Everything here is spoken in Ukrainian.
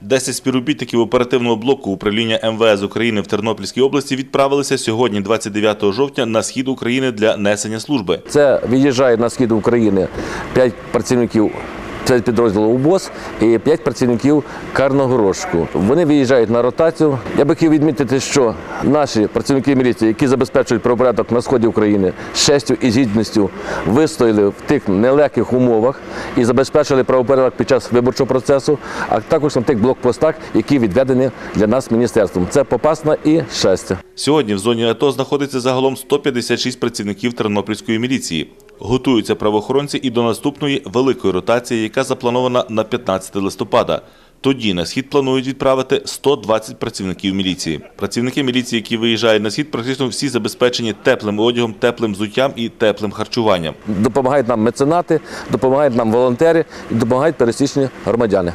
Десять співробітників оперативного блоку управління МВС України в Тернопільській області відправилися сьогодні, 29 жовтня, на схід України для несення служби. Це від'їжджає на схід України 5 працівників це підрозділу УБОС і 5 працівників карного розшуку. Вони виїжджають на ротацію. Я би хотів відмітити, що наші працівники міліції, які забезпечують правопорядок на сході України, з честю і гідністю вистояли в тих нелегких умовах і забезпечили правопорядок під час виборчого процесу, а також на тих блокпостах, які відведені для нас міністерством. Це Попасна і Щастя. Сьогодні в зоні АТО знаходиться загалом 156 працівників Тернопільської міліції. Готуються правоохоронці і до наступної великої ротації, яка запланована на 15 листопада. Тоді на схід планують відправити 120 працівників міліції. Працівники міліції, які виїжджають на схід, практично всі забезпечені теплим одягом, теплим взуттям і теплим харчуванням. Допомагають нам меценати, допомагають нам волонтери допомагають пересічні громадяни.